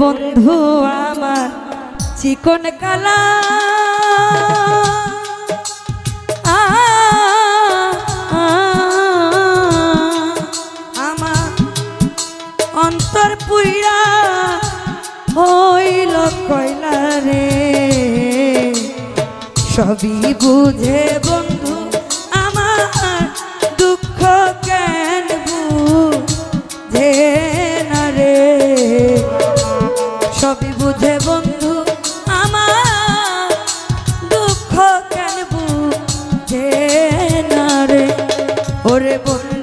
বন্ধু আমার চিকন কালা। আমার অন্তর পুইরা হইল কয়লা রে। সবই বুঝে বন্ধু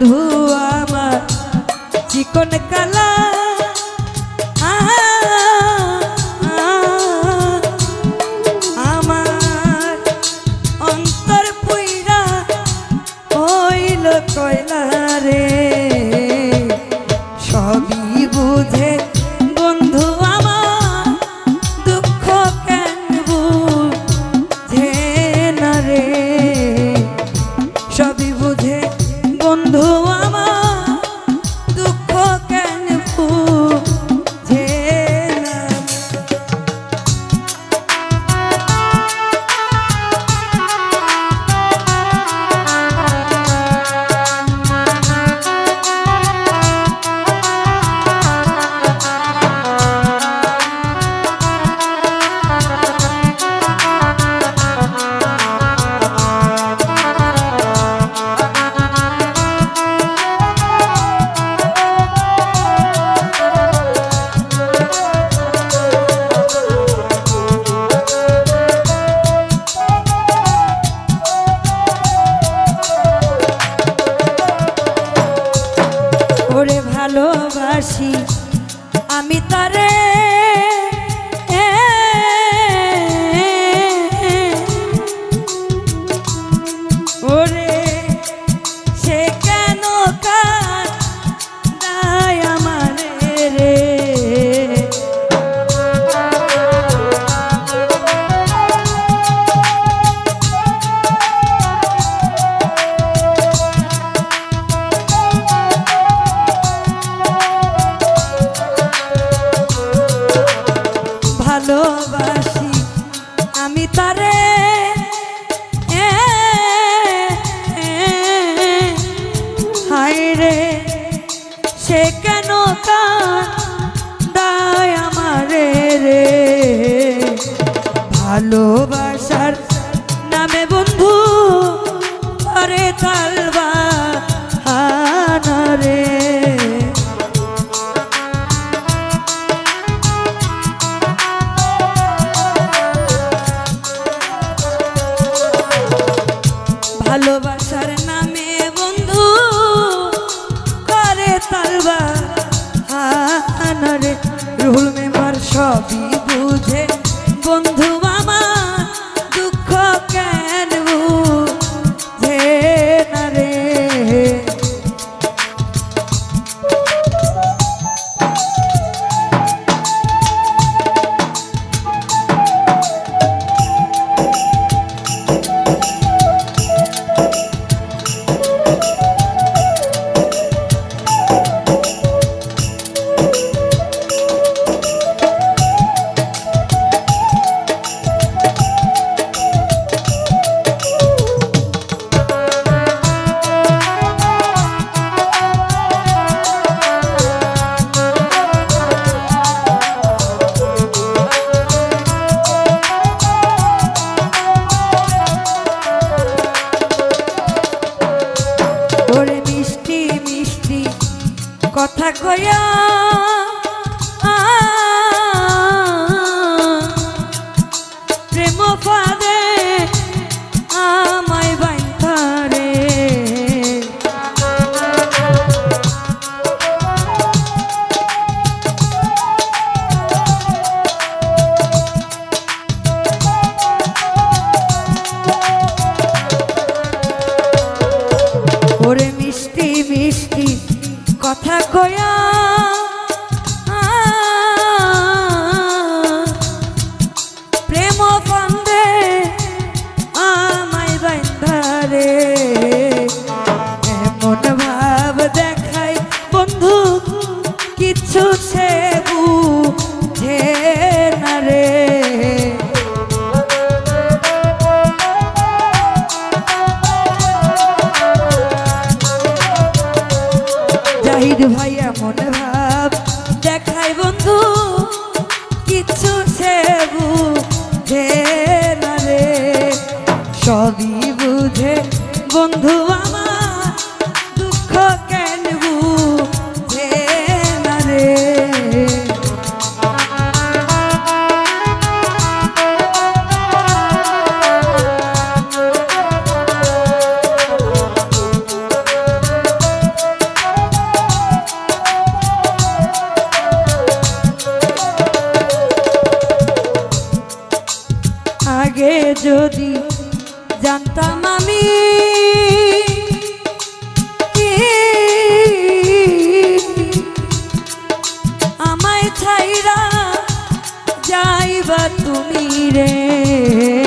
বন্ধু আমার চিকন কালা। আমার অন্তর পুইরা হইল কয়লা রে। সবই বুঝে ভালোবাসার নামে বন্ধু আরে তালবা হানারে ভালোবাসা শহীদ ভাই এমন ভাব দেখায় বন্ধু কিছু সে বুঝে না রে। সবই বুঝে বন্ধু। যদি জানতাম আমি আমায় ছাইরা যাইবা তুমি রে।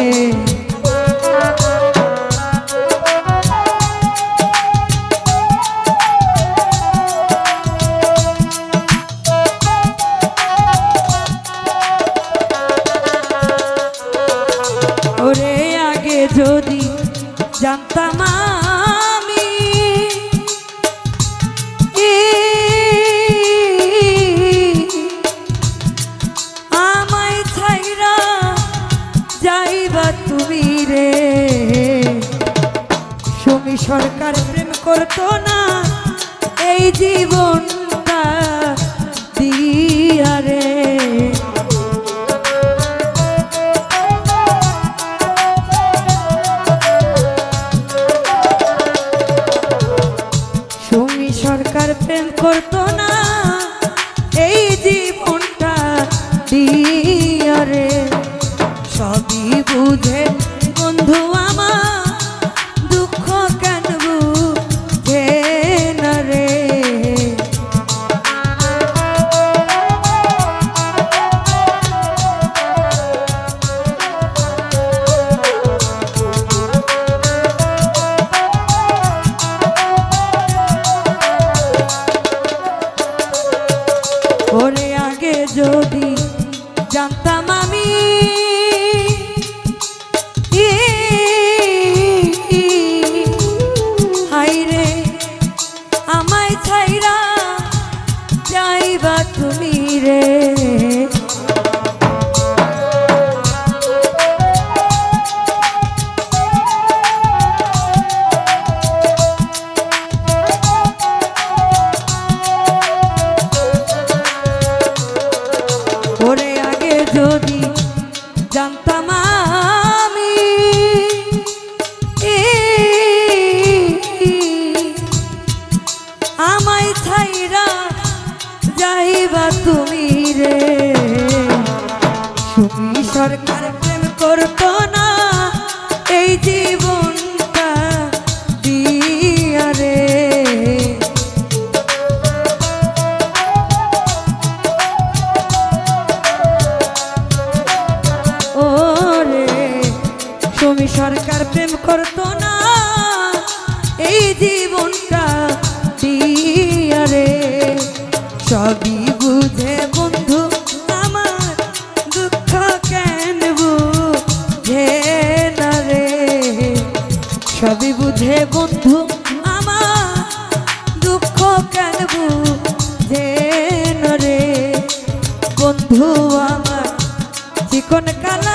বা তুমি রে? তুমি সরকার প্রেম করতো না, এই জীবনটা দিয়া রে। ও রে তুমি সরকার প্রেম করতো না, এই জীবন সবই বুঝে বন্ধু আমার দুঃখ কেন বুঝে রে? বন্ধু আমার চিকন কালা